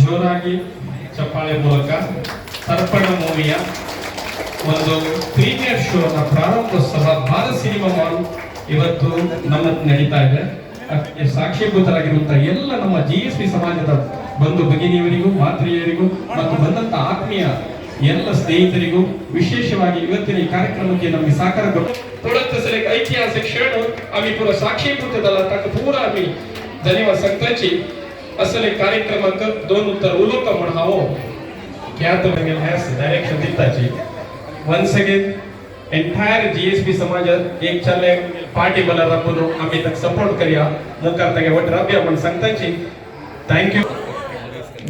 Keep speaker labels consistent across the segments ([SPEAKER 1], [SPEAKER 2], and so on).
[SPEAKER 1] ಜೋರಾಗಿ ಚಪ್ಪಾಳೆ ಮೂಲಕ ತರ್ಪಣ ಮೂವಿಯ ಒಂದು ಪ್ರೀಮಿಯರ್ ಶೋನ ಪ್ರಾರಂಭೋತ್ಸವ ಭಾರತ ಸಿನಿಮಾ ಮಾಲ್ ಇವತ್ತು ನಮ್ಮ ನಡೀತಾ ಇದೆ. ಅದಕ್ಕೆ ಸಾಕ್ಷೀಭೂತರಾಗಿರುವಂತಹ ಎಲ್ಲ ನಮ್ಮ ಜಿ ಎಸ್ ಪಿ ಸಮಾಜದ ಬಂಧು ಭಗಿನಿಯವರಿಗೂ, ಮಾತ್ರಿಯರಿಗೂ ಮತ್ತು ಬಂದಂತ ಆತ್ಮೀಯ ಎಲ್ಲ ಸ್ನೇಹಿತರಿಗೂ ವಿಶೇಷವಾಗಿ ಇವತ್ತಿನ ಈ ಕಾರ್ಯಕ್ರಮಕ್ಕೆ ನಮಗೆ ಸಹಕಾರಗೊಂಡು ಐತಿಹಾಸಿಕ ಕ್ಷಣ ಅಮಿ ಪೂರ ಸಾಕ್ಷೀಭೂತದಲ್ಲ ಪೂರ ಅಮಿ झाला ताका असले कार्यक्रमांक दोन उत्तर उलोवपाक म्हण हांव ख्यात रंगेल ह्या डायरेक्शन दिताची once जी एंटायर जीएसपी समाजात एक चाले पार्टी बला राखून आम्ही तक सपोर्ट करया. मुखार तागे वट राबया म्हण सांगताची थँक्यू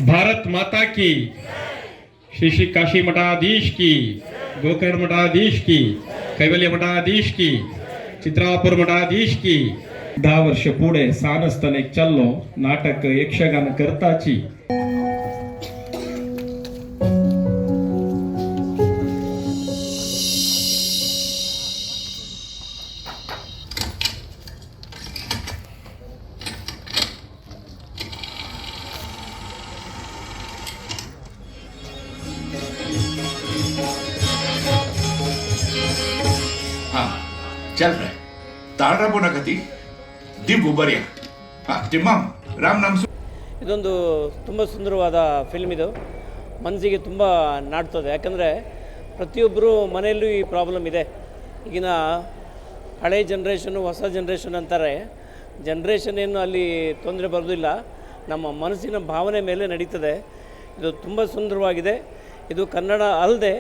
[SPEAKER 1] भारत माता की. श्री श्री काशी मठाधीश की. गोकर्ण मठाधीश की. कैवल्य मठाधीश की. चित्रापूर मठाधीश की. दहा वर्ष पुढे सानस्तन एक चाललो नाटक यक्षगान करताची.
[SPEAKER 2] हा चल रहा है ताड़ बोना कती ದಿಬ್ಬು ಬರಿಯ ರಾಮ್
[SPEAKER 3] ಇದೊಂದು ತುಂಬ ಸುಂದರವಾದ ಫಿಲ್ಮ್ ಇದು. ಮನಸ್ಸಿಗೆ ತುಂಬ ನಾಡ್ತದೆ ಯಾಕಂದರೆ ಪ್ರತಿಯೊಬ್ಬರು ಮನೆಯಲ್ಲೂ ಈ ಪ್ರಾಬ್ಲಮ್ ಇದೆ. ಈಗಿನ ಹಳೆ ಜನ್ರೇಷನು ಹೊಸ ಜನ್ರೇಷನ್ ಅಂತಾರೆ. ಜನ್ರೇಷನ್ ಏನು ಅಲ್ಲಿ ತೊಂದರೆ ಬರೋದಿಲ್ಲ. ನಮ್ಮ ಮನಸ್ಸಿನ ಭಾವನೆ ಮೇಲೆ ನಡೀತದೆ. ಇದು ತುಂಬ ಸುಂದರವಾಗಿದೆ. ಇದು ಕನ್ನಡ ಅಲ್ಲದೆ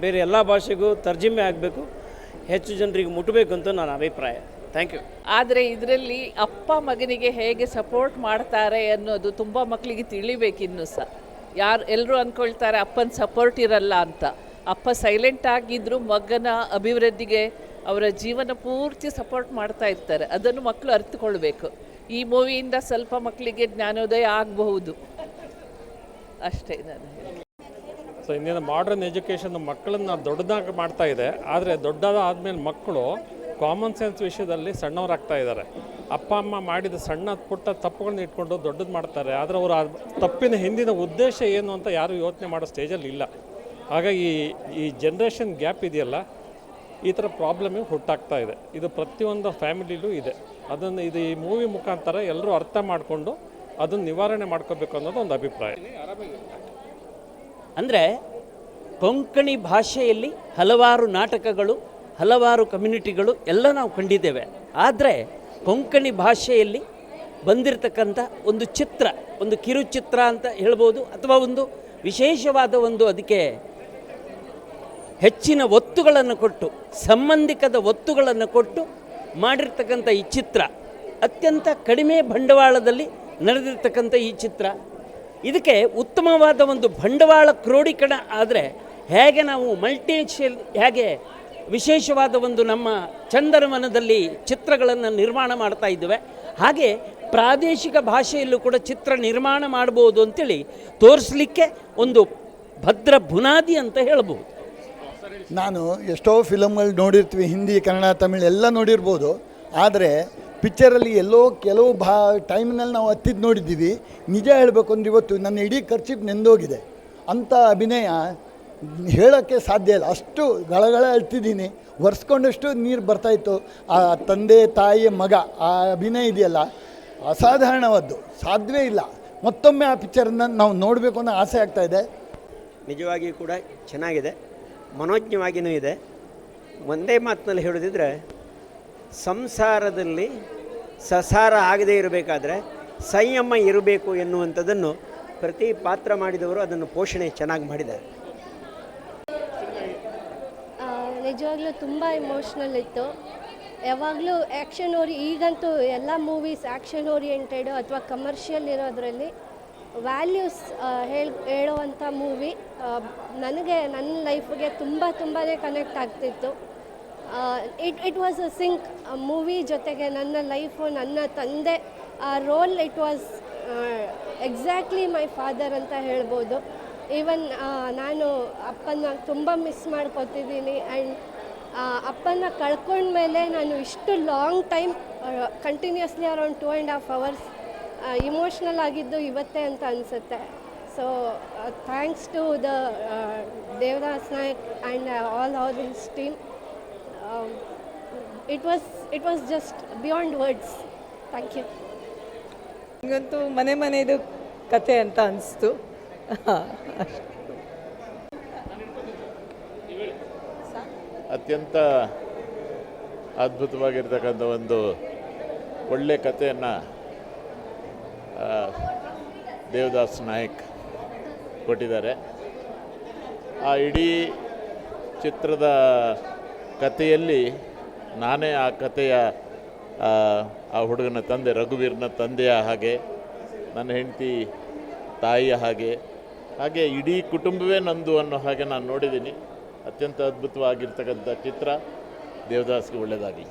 [SPEAKER 3] ಬೇರೆ ಎಲ್ಲ ಭಾಷೆಗೂ ತರ್ಜಿಮೆ ಆಗಬೇಕು. ಹೆಚ್ಚು ಜನರಿಗೆ ಮುಟ್ಟಬೇಕು ಅಂತ ನನ್ನ ಅಭಿಪ್ರಾಯ. ಥ್ಯಾಂಕ್ ಯು
[SPEAKER 4] ಆದರೆ ಇದರಲ್ಲಿ ಅಪ್ಪ ಮಗನಿಗೆ ಹೇಗೆ ಸಪೋರ್ಟ್ ಮಾಡ್ತಾರೆ ಅನ್ನೋದು ತುಂಬ ಮಕ್ಕಳಿಗೆ ತಿಳಿಬೇಕು ಇನ್ನೂ ಸಹ. ಯಾರು ಎಲ್ಲರೂ ಅಂದ್ಕೊಳ್ತಾರೆ ಅಪ್ಪನ ಸಪೋರ್ಟ್ ಇರಲ್ಲ ಅಂತ. ಅಪ್ಪ ಸೈಲೆಂಟ್ ಆಗಿದ್ದರೂ ಮಗನ ಅಭಿವೃದ್ಧಿಗೆ ಅವರ ಜೀವನ ಪೂರ್ತಿ ಸಪೋರ್ಟ್ ಮಾಡ್ತಾ ಇರ್ತಾರೆ. ಅದನ್ನು ಮಕ್ಕಳು ಅರ್ಥಕೊಳ್ಬೇಕು ಈ ಮೂವಿಯಿಂದ ಸ್ವಲ್ಪ ಮಕ್ಕಳಿಗೆ ಜ್ಞಾನೋದಯ ಆಗಬಹುದು. ಅಷ್ಟೇ ನಾನು.
[SPEAKER 5] ಸೊ ಇಂದಿನ ಮಾಡ್ರನ್ ಎಜುಕೇಷನ್ ಮಕ್ಕಳನ್ನು ದೊಡ್ಡದಾಗಿ ಮಾಡ್ತಾ ಇದೆ. ಆದರೆ ದೊಡ್ಡದಾದ ಆದಮೇಲೆ ಮಕ್ಕಳು ಕಾಮನ್ ಸೆನ್ಸ್ ವಿಷಯದಲ್ಲಿ ಸಣ್ಣವರಾಗ್ತಾ ಇದ್ದಾರೆ. ಅಪ್ಪ, ಅಮ್ಮ ಮಾಡಿದ ಸಣ್ಣ ಪುಟ್ಟ ತಪ್ಪುಗಳನ್ನ ಇಟ್ಕೊಂಡು ದೊಡ್ಡದು ಮಾಡ್ತಾರೆ. ಆದರೆ ಅವರು ತಪ್ಪಿನ ಹಿಂದಿನ ಉದ್ದೇಶ ಏನು ಅಂತ ಯಾರು ಯೋಚನೆ ಮಾಡೋ ಸ್ಟೇಜಲ್ಲಿ ಇಲ್ಲ. ಹಾಗಾಗಿ ಈ ಜನ್ರೇಷನ್ ಗ್ಯಾಪ್ ಇದೆಯಲ್ಲ, ಈ ಥರ ಪ್ರಾಬ್ಲಮ್ ಹುಟ್ಟಾಗ್ತಾ ಇದೆ. ಇದು ಪ್ರತಿಯೊಂದು ಫ್ಯಾಮಿಲಿಲೂ ಇದೆ. ಅದನ್ನು ಇದು ಈ ಮೂವಿ ಮುಖಾಂತರ ಎಲ್ಲರೂ ಅರ್ಥ ಮಾಡಿಕೊಂಡು ಅದನ್ನು ನಿವಾರಣೆ ಮಾಡ್ಕೋಬೇಕು ಅನ್ನೋದು ಒಂದು ಅಭಿಪ್ರಾಯ.
[SPEAKER 3] ಅಂದರೆ ಕೊಂಕಣಿ ಭಾಷೆಯಲ್ಲಿ ಹಲವಾರು ನಾಟಕಗಳು ಹಲವಾರು ಕಮ್ಯುನಿಟಿಗಳು ಎಲ್ಲ ನಾವು ಕಂಡಿದ್ದೇವೆ. ಆದರೆ ಕೊಂಕಣಿ ಭಾಷೆಯಲ್ಲಿ ಬಂದಿರತಕ್ಕಂಥ ಒಂದು ಚಿತ್ರ, ಒಂದು ಕಿರುಚಿತ್ರ ಅಂತ ಹೇಳ್ಬೋದು, ಅಥವಾ ಒಂದು ವಿಶೇಷವಾದ ಒಂದು ಅದಕ್ಕೆ ಹೆಚ್ಚಿನ ಒತ್ತುಗಳನ್ನು ಕೊಟ್ಟು, ಸಂಬಂಧಿಕದ ಒತ್ತುಗಳನ್ನು ಕೊಟ್ಟು ಮಾಡಿರ್ತಕ್ಕಂಥ ಈ ಚಿತ್ರ. ಅತ್ಯಂತ ಕಡಿಮೆ ಬಂಡವಾಳದಲ್ಲಿ ನಡೆದಿರ್ತಕ್ಕಂಥ ಈ ಚಿತ್ರ. ಇದಕ್ಕೆ ಉತ್ತಮವಾದ ಒಂದು ಬಂಡವಾಳ ಕ್ರೋಢೀಕರಣ ಆದರೆ ಹೇಗೆ ನಾವು ಮಲ್ಟಿಶಿಯಲ್ ಹೇಗೆ ವಿಶೇಷವಾದ ಒಂದು ನಮ್ಮ ಚಂದನವನದಲ್ಲಿ ಚಿತ್ರಗಳನ್ನು ನಿರ್ಮಾಣ ಮಾಡ್ತಾ ಇದ್ದೇವೆ. ಹಾಗೆ ಪ್ರಾದೇಶಿಕ ಭಾಷೆಯಲ್ಲೂ ಕೂಡ ಚಿತ್ರ ನಿರ್ಮಾಣ ಮಾಡ್ಬೋದು ಅಂತೇಳಿ ತೋರಿಸ್ಲಿಕ್ಕೆ ಒಂದು ಭದ್ರ ಬುನಾದಿ ಅಂತ ಹೇಳ್ಬೋದು.
[SPEAKER 6] ನಾನು ಎಷ್ಟೋ ಫಿಲಮ್ಗಳು ನೋಡಿರ್ತೀವಿ, ಹಿಂದಿ, ಕನ್ನಡ, ತಮಿಳು ಎಲ್ಲ ನೋಡಿರ್ಬೋದು. ಆದರೆ ಪಿಕ್ಚರಲ್ಲಿ ಎಲ್ಲೋ ಕೆಲವು ಭಾ ಟೈಮ್ನಲ್ಲಿ ನಾವು ಹತ್ತಿದ್ದು ನೋಡಿದ್ದೀವಿ. ನಿಜ ಹೇಳಬೇಕು ಅಂದ್ರೆ ಇವತ್ತು ನನ್ನ ಇಡೀ ಖರ್ಚಿಗೆ ನೆಂದೋಗಿದೆ. ಅಂಥ ಅಭಿನಯ ಹೇಳೋಕ್ಕೆ ಸಾಧ್ಯ ಇಲ್ಲ. ಅಷ್ಟು ಗಳಗಳ ಅಳ್ತಿದ್ದೀನಿ ಒರೆಸ್ಕೊಂಡಷ್ಟು ನೀರು ಬರ್ತಾಯಿತ್ತು ಆ ತಂದೆ ತಾಯಿ ಮಗ, ಆ ಅಭಿನಯ ಇದೆಯಲ್ಲ, ಅಸಾಧಾರಣವಾದ್ದು. ಸಾಧ್ಯವೇ ಇಲ್ಲ. ಮತ್ತೊಮ್ಮೆ ಆ ಪಿಕ್ಚರನ್ನು ನಾವು ನೋಡಬೇಕು ಅನ್ನೋ ಆಸೆ ಆಗ್ತಾ ಇದೆ.
[SPEAKER 7] ನಿಜವಾಗಿ ಕೂಡ ಚೆನ್ನಾಗಿದೆ. ಮನೋಜ್ಞವಾಗಿಯೂ ಇದೆ. ಒಂದೇ ಮಾತಿನಲ್ಲಿ ಹೇಳೋದಿದ್ರೆ, ಸಂಸಾರದಲ್ಲಿ ಸಸಾರ ಆಗದೇ ಇರಬೇಕಾದ್ರೆ ಸಂಯಮ ಇರಬೇಕು ಎನ್ನುವಂಥದ್ದನ್ನು ಪ್ರತಿ ಪಾತ್ರ ಮಾಡಿದವರು ಅದನ್ನು ಪೋಷಣೆ ಚೆನ್ನಾಗಿ ಮಾಡಿದ್ದಾರೆ.
[SPEAKER 8] ನಿಜವಾಗ್ಲೂ ತುಂಬ ಇಮೋಷ್ನಲ್ ಇತ್ತು. ಯಾವಾಗಲೂ ಆ್ಯಕ್ಷನ್ ಓರಿ ಈಗಂತೂ ಎಲ್ಲ ಮೂವೀಸ್ ಆ್ಯಕ್ಷನ್ ಓರಿಯೆಂಟೆಡು ಅಥವಾ ಕಮರ್ಷಿಯಲ್ ಇರೋದರಲ್ಲಿ ವ್ಯಾಲ್ಯೂಸ್ ಹೇಳ್, ಹೇಳುವಂಥ ಮೂವಿ ನನಗೆ ನನ್ನ ಲೈಫ್ಗೆ ತುಂಬ ತುಂಬಾ ಕನೆಕ್ಟ್ ಆಗ್ತಿತ್ತು. It it was a sync movie ಜೊತೆಗೆ ನನ್ನ ಲೈಫು ನನ್ನ ತಂದೆ, ಆ role it was exactly my father ಅಂತ ಹೇಳ್ಬೋದು. ಈವನ್ ನಾನು ಅಪ್ಪನ ತುಂಬ ಮಿಸ್ ಮಾಡ್ಕೊತಿದ್ದೀನಿ ಆ್ಯಂಡ್ ಅಪ್ಪನ ಕಳ್ಕೊಂಡ್ಮೇಲೆ ನಾನು ಇಷ್ಟು long time continuously around two and half hours emotional ಆಗಿದ್ದು ಇವತ್ತೇ ಅಂತ ಅನಿಸುತ್ತೆ. So thanks to the Devdas Nayak and all hour his team it was it was just beyond words thank you
[SPEAKER 9] ನನಗಂತೂ ಮನೆ ಮನೆದು ಕತೆ ಅಂತ ಅನಿಸ್ತು.
[SPEAKER 10] ಅತ್ಯಂತ ಅದ್ಭುತವಾಗಿರ್ತಕ್ಕಂಥ ಒಂದು ಒಳ್ಳೆ ಕಥೆಯನ್ನು ದೇವದಾಸ್ ನಾಯಕ್ ಕೊಟ್ಟಿದ್ದಾರೆ. ಆ ಇಡೀ ಚಿತ್ರದ ಕಥೆಯಲ್ಲಿ ನಾನೇ ಆ ಕಥೆಯ ಆ, ಹುಡುಗನ ತಂದೆ ರಘುವೀರ್ನ ತಂದೆಯ ಹಾಗೆ ನನ್ನ ಹೆಂಡತಿ ತಾಯಿಯ ಹಾಗೆ ಹಾಗೆ ಇಡೀ ಕುಟುಂಬವೇ ನಂದು ಅನ್ನೋ ಹಾಗೆ ನಾನು ನೋಡಿದ್ದೀನಿ. ಅತ್ಯಂತ ಅದ್ಭುತವಾಗಿರ್ತಕ್ಕಂಥ ಚಿತ್ರ ದೇವದಾಸ್ಗೆ ಒಳ್ಳೆಯದಾಗಿ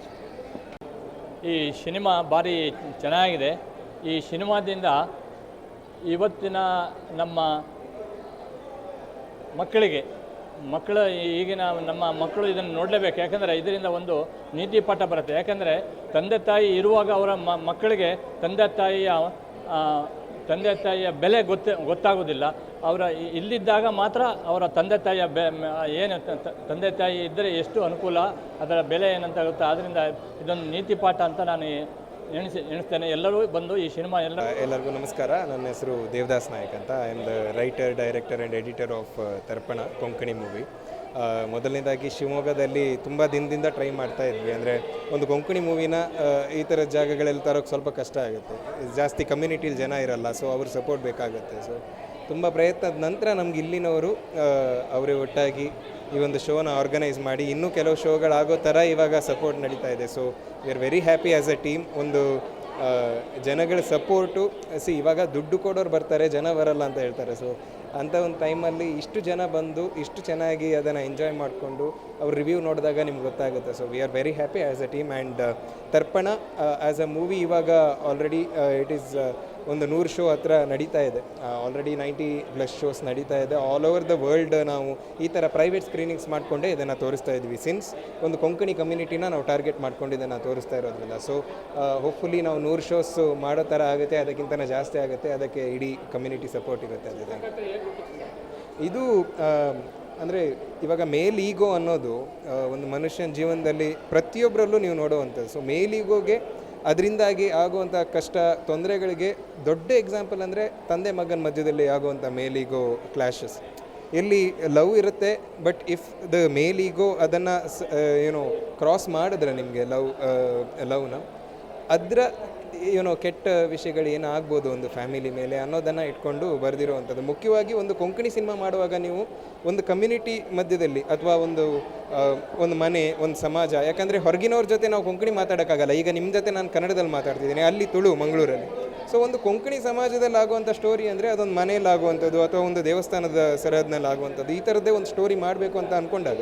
[SPEAKER 11] ಈ ಸಿನಿಮಾ ಭಾರಿ ಚೆನ್ನಾಗಿದೆ. ಈ ಸಿನಿಮಾದಿಂದ ಇವತ್ತಿನ ನಮ್ಮ ಮಕ್ಕಳಿಗೆ, ಮಕ್ಕಳ ಈಗಿನ ನಮ್ಮ ಮಕ್ಕಳು ಇದನ್ನು ನೋಡಲೇಬೇಕು. ಯಾಕಂದರೆ ಇದರಿಂದ ಒಂದು ನೀತಿ ಪಾಠ ಬರುತ್ತೆ. ಯಾಕಂದರೆ ತಂದೆ ತಾಯಿ ಇರುವಾಗ ಅವರ ಮಕ್ಕಳಿಗೆ ತಂದೆ ತಾಯಿಯ ತಂದೆ ತಾಯಿಯ ಬೆಲೆ ಗೊತ್ತ, ಗೊತ್ತಾಗೋದಿಲ್ಲ. ಅವರ ಇಲ್ಲಿದ್ದಾಗ ಮಾತ್ರ ಅವರ ತಂದೆ ತಾಯಿಯ ಬೆ ಏನು ತಂದೆ ತಾಯಿ ಇದ್ದರೆ ಎಷ್ಟು ಅನುಕೂಲ, ಅದರ ಬೆಲೆ ಏನಂತ ಗೊತ್ತಾ? ಆದ್ದರಿಂದ ಇದೊಂದು ನೀತಿ ಪಾಠ ಅಂತ ನಾನು ಎಣಿಸಿ ಎಣಿಸ್ತೇನೆ. ಎಲ್ಲರೂ ಬಂದು ಈ ಸಿನಿಮಾ ಎಲ್ಲ
[SPEAKER 12] ಎಲ್ಲರಿಗೂ ನಮಸ್ಕಾರ. ನನ್ನ ಹೆಸರು ದೇವದಾಸ್ ನಾಯಕ್ ಅಂತ. I am the writer director and editor of Tarpana Konkani movie ಮೊದಲನೇದಾಗಿ ಶಿವಮೊಗ್ಗದಲ್ಲಿ ತುಂಬ ದಿನದಿಂದ ಟ್ರೈ ಮಾಡ್ತಾ ಇದ್ವಿ. ಅಂದರೆ ಒಂದು ಕೊಂಕಣಿ ಮೂವಿನ ಈ ಥರ ಜಾಗಗಳಲ್ಲಿ ತರೋಕ್ಕೆ ಸ್ವಲ್ಪ ಕಷ್ಟ ಆಗುತ್ತೆ. ಜಾಸ್ತಿ ಕಮ್ಯುನಿಟಿಲಿ ಜನ ಇರಲ್ಲ ಸೊ ಅವ್ರ ಸಪೋರ್ಟ್ ಬೇಕಾಗುತ್ತೆ. ಸೊ ತುಂಬ ಪ್ರಯತ್ನದ ನಂತರ ನಮ್ಗೆ ಇಲ್ಲಿನವರು ಅವರೇ ಒಟ್ಟಾಗಿ ಈ ಒಂದು ಶೋನ ಆರ್ಗನೈಸ್ ಮಾಡಿ ಇನ್ನೂ ಕೆಲವು ಶೋಗಳಾಗೋ ಥರ ಇವಾಗ ಸಪೋರ್ಟ್ ನಡೀತಾ ಇದೆ. So we are very happy as a team ಒಂದು ಜನಗಳ ಸಪೋರ್ಟು ಸಿ ಇವಾಗ ದುಡ್ಡು ಕೊಡೋರು ಬರ್ತಾರೆ, ಜನ ಬರಲ್ಲ ಅಂತ ಹೇಳ್ತಾರೆ. ಸೊ ಅಂಥ ಒಂದು ಟೈಮಲ್ಲಿ ಇಷ್ಟು ಜನ ಬಂದು, ಇಷ್ಟು ಚೆನ್ನಾಗಿ ಅದನ್ನು ಎಂಜಾಯ್ ಮಾಡಿಕೊಂಡು ಅವ್ರ ರಿವ್ಯೂ ನೋಡಿದಾಗ ನಿಮ್ಗೆ ಗೊತ್ತಾಗುತ್ತೆ. So we are very happy as a team and Tarpana as a movie ಇವಾಗ ಆಲ್ರೆಡಿ ಇಟ್ ಈಸ್ ಒಂದು ನೂರು ಶೋ ಹತ್ರ ನಡೀತಾ ಇದೆ. ಆಲ್ರೆಡಿ ನೈಂಟಿ ಪ್ಲಸ್ ಶೋಸ್ ನಡೀತಾ ಇದೆ. ಆಲ್ ಓವರ್ ದ ವರ್ಲ್ಡ್ ನಾವು ಈ ಥರ ಪ್ರೈವೇಟ್ ಸ್ಕ್ರೀನಿಂಗ್ಸ್ ಮಾಡಿಕೊಂಡೇ ಇದನ್ನು ತೋರಿಸ್ತಾ ಇದ್ವಿ. ಸಿನ್ಸ್ ಒಂದು ಕೊಂಕಣಿ ಕಮ್ಯುನಿಟಿನ ನಾವು ಟಾರ್ಗೆಟ್ ಮಾಡ್ಕೊಂಡು ಇದನ್ನು ತೋರಿಸ್ತಾ ಇರೋದ್ರಿಂದ. ಸೊ ಹೋಪ್ಫುಲ್ಲಿ ನಾವು ನೂರು ಶೋಸ್ ಮಾಡೋ ಥರ ಆಗುತ್ತೆ ಅದಕ್ಕಿಂತ ಜಾಸ್ತಿ ಆಗುತ್ತೆ, ಅದಕ್ಕೆ ಇಡೀ ಕಮ್ಯುನಿಟಿ ಸಪೋರ್ಟ್ ಇರುತ್ತೆ ಅದಕ್ಕೆ ಇದು ಅಂದರೆ ಇವಾಗ ಮೇಲ್ ಈಗೋ ಅನ್ನೋದು ಒಂದು ಮನುಷ್ಯನ ಜೀವನದಲ್ಲಿ ಪ್ರತಿಯೊಬ್ಬರಲ್ಲೂ ನೀವು ನೋಡುವಂಥದ್ದು. ಸೊ ಮೇಲ್ ಈಗೋಗೆ ಅದರಿಂದಾಗಿ ಆಗುವಂಥ ಕಷ್ಟ, ತೊಂದರೆಗಳಿಗೆ ದೊಡ್ಡ ಎಕ್ಸಾಂಪಲ್ ಅಂದರೆ ತಂದೆ ಮಗನ ಮಧ್ಯದಲ್ಲಿ ಆಗುವಂಥ ಮೇಲಿಗೋ ಕ್ಲಾಶಸ್ ಎಲ್ಲಿ ಲವ್ ಇರುತ್ತೆ ಬಟ್ ಇಫ್ ದ ಮೇಲಿಗೋ ಅದನ್ನು ಅದನ್ನು ಏನು ಕ್ರಾಸ್ ಮಾಡಿದ್ರೆ ನಿಮಗೆ ಲವ್ ಲವ್ನ ಅದರ ಏನೋ ಕೆಟ್ಟ ವಿಷಯಗಳು ಏನೋ ಆಗ್ಬೋದು ಒಂದು ಫ್ಯಾಮಿಲಿ ಮೇಲೆ ಅನ್ನೋದನ್ನು ಇಟ್ಕೊಂಡು ಬರೆದಿರುವಂಥದ್ದು. ಮುಖ್ಯವಾಗಿ ಒಂದು ಕೊಂಕಣಿ ಸಿನಿಮಾ ಮಾಡುವಾಗ ನೀವು ಒಂದು ಕಮ್ಯುನಿಟಿ ಮಧ್ಯದಲ್ಲಿ ಅಥವಾ ಒಂದು ಒಂದು ಮನೆ, ಒಂದು ಸಮಾಜ, ಯಾಕಂದರೆ ಹೊರಗಿನವ್ರ ಜೊತೆ ನಾವು ಕೊಂಕಣಿ ಮಾತಾಡೋಕ್ಕಾಗಲ್ಲ. ಈಗ ನಿಮ್ಮ ಜೊತೆ ನಾನು ಕನ್ನಡದಲ್ಲಿ ಮಾತಾಡ್ತಿದ್ದೀನಿ, ಅಲ್ಲಿ ತುಳು, ಮಂಗಳೂರಲ್ಲಿ. ಸೊ ಒಂದು ಕೊಂಕಣಿ ಸಮಾಜದಲ್ಲಿ ಆಗುವಂಥ ಸ್ಟೋರಿ ಅಂದರೆ ಅದೊಂದು ಮನೆಯಲ್ಲಿ ಆಗುವಂಥದ್ದು ಅಥವಾ ಒಂದು ದೇವಸ್ಥಾನದ ಸರಹದ್ನಲ್ಲಿ ಆಗುವಂಥದ್ದು ಈ ಥರದ್ದೇ ಒಂದು ಸ್ಟೋರಿ ಮಾಡಬೇಕು ಅಂತ ಅಂದ್ಕೊಂಡಾಗ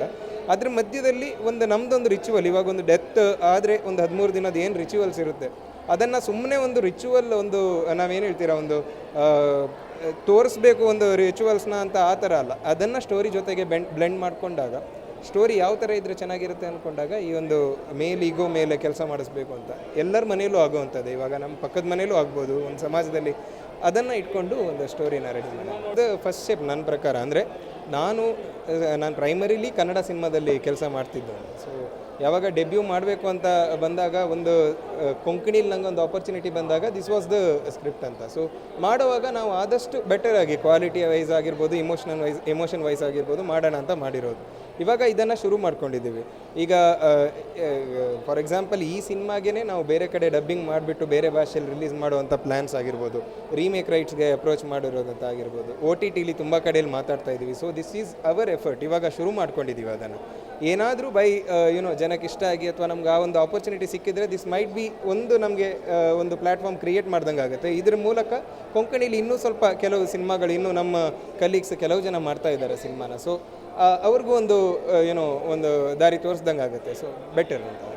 [SPEAKER 12] ಅದ್ರ ಮಧ್ಯದಲ್ಲಿ ಒಂದು ನಮ್ದೊಂದು ರಿಚುವಲ್ ಇವಾಗ ಒಂದು ಡೆತ್ ಆದರೆ ಒಂದು ಹದಿಮೂರು ದಿನದ ಏನು ರಿಚುವಲ್ಸ್ ಇರುತ್ತೆ ಅದನ್ನು ಸುಮ್ಮನೆ ಒಂದು ರಿಚುವಲ್ ಒಂದು, ನಾವೇನು ಹೇಳ್ತೀರಾ, ಒಂದು ತೋರಿಸ್ಬೇಕು ಒಂದು ರಿಚುವಲ್ಸ್ನ ಅಂತ ಆ ಥರ ಅಲ್ಲ. ಅದನ್ನು ಸ್ಟೋರಿ ಜೊತೆಗೆ ಬೆಂಡ್ ಬ್ಲೆಂಡ್ ಮಾಡಿಕೊಂಡಾಗ ಸ್ಟೋರಿ ಯಾವ ಥರ ಇದ್ರೆ ಚೆನ್ನಾಗಿರುತ್ತೆ ಅಂದ್ಕೊಂಡಾಗ ಈ ಒಂದು ಮೇಲ್ ಈಗೋ ಮೇಲೆ ಕೆಲಸ ಮಾಡಿಸ್ಬೇಕು ಅಂತ. ಎಲ್ಲರ ಮನೆಯಲ್ಲೂ ಆಗುವಂಥದ್ದು. ಇವಾಗ ನಮ್ಮ ಪಕ್ಕದ ಮನೆಯಲ್ಲೂ ಆಗ್ಬೋದು, ಒಂದು ಸಮಾಜದಲ್ಲಿ ಅದನ್ನು ಇಟ್ಕೊಂಡು ಒಂದು ಸ್ಟೋರಿನ ರೆಡಿ ಮಾಡಿ ಅದು ಫಸ್ಟ್ ಸ್ಟೆಪ್ ನನ್ನ ಪ್ರಕಾರ. ಅಂದರೆ ನಾನು ನಾನು ಪ್ರೈಮರಿಲಿ ಕನ್ನಡ ಸಿನಿಮಾದಲ್ಲಿ ಕೆಲಸ ಮಾಡ್ತಿದ್ದೆ ಸೊ ಯಾವಾಗ ಡೆಬ್ಯೂ ಮಾಡಬೇಕು ಅಂತ ಬಂದಾಗ ಒಂದು ಕೊಂಕಣಿಲಿ ನಂಗೆ ಒಂದು ಆಪರ್ಚುನಿಟಿ ಬಂದಾಗ ದಿಸ್ ವಾಸ್ ದ ಸ್ಕ್ರಿಪ್ಟ್ ಅಂತ. ಸೊ ಮಾಡುವಾಗ ನಾವು ಆದಷ್ಟು ಬೆಟರ್ ಆಗಿ ಕ್ವಾಲಿಟಿ ವೈಸ್ ಆಗಿರ್ಬೋದು ಇಮೋಷನಲ್ ವೈಸ್ ಎಮೋಷನ್ ವೈಸ್ ಆಗಿರ್ಬೋದು ಮಾಡೋಣ ಅಂತ ಮಾಡಿರೋದು. ಇವಾಗ ಇದನ್ನು ಶುರು ಮಾಡ್ಕೊಂಡಿದ್ದೀವಿ. ಈಗ ಫಾರ್ ಎಕ್ಸಾಂಪಲ್ ಈ ಸಿನಿಮಾಗೆ ನಾವು ಬೇರೆ ಕಡೆ ಡಬ್ಬಿಂಗ್ ಮಾಡಿಬಿಟ್ಟು ಬೇರೆ ಭಾಷೆಯಲ್ಲಿ ರಿಲೀಸ್ ಮಾಡುವಂಥ ಪ್ಲ್ಯಾನ್ಸ್ ಆಗಿರ್ಬೋದು. ರೀಮೇಕ್ ರೈಟ್ಸ್ಗೆ ಅಪ್ರೋಚ್ ಮಾಡಿರೋದಂತ ಆಗಿರ್ಬೋದು. ಓ ಟಿ ಟಿಲಿ ತುಂಬ ಕಡೆಯಲ್ಲಿ ಮಾತಾಡ್ತಾ ಇದ್ದೀವಿ so this is our effort ಇವಾಗ ಶುರು ಮಾಡ್ಕೊಂಡಿದ್ದೀವಿ ಅದನ್ನು. ಏನಾದರೂ ಬೈ ಯುನೋ ಜನಕ್ಕೆ ಇಷ್ಟ ಆಗಿ ಅಥವಾ ನಮ್ಗೆ ಆ ಒಂದು ಆಪರ್ಚುನಿಟಿ ಸಿಕ್ಕಿದ್ರೆ ದಿಸ್ ಮೈಟ್ ಬಿ ಒಂದು ನಮಗೆ ಒಂದು ಪ್ಲ್ಯಾಟ್ಫಾರ್ಮ್ ಕ್ರಿಯೇಟ್ ಮಾಡ್ದಂಗೆ ಆಗುತ್ತೆ. ಇದ್ರ ಮೂಲಕ ಕೊಂಕಣಿಲಿ ಇನ್ನೂ ಸ್ವಲ್ಪ ಕೆಲವು ಸಿನಿಮಾಗಳು ಇನ್ನೂ ನಮ್ಮ ಕಲೀಗ್ಸ್ ಕೆಲವು ಜನ ಮಾಡ್ತಾ ಇದ್ದಾರೆ ಸಿನಿಮಾನ. ಸೊ ಅವ್ರಿಗೂ ಒಂದು ಏನೋ ಒಂದು ದಾರಿ ತೋರಿಸ್ದಂಗೆ ಆಗುತ್ತೆ. ಸೊ ಬೆಟರ್ ಅಂತ.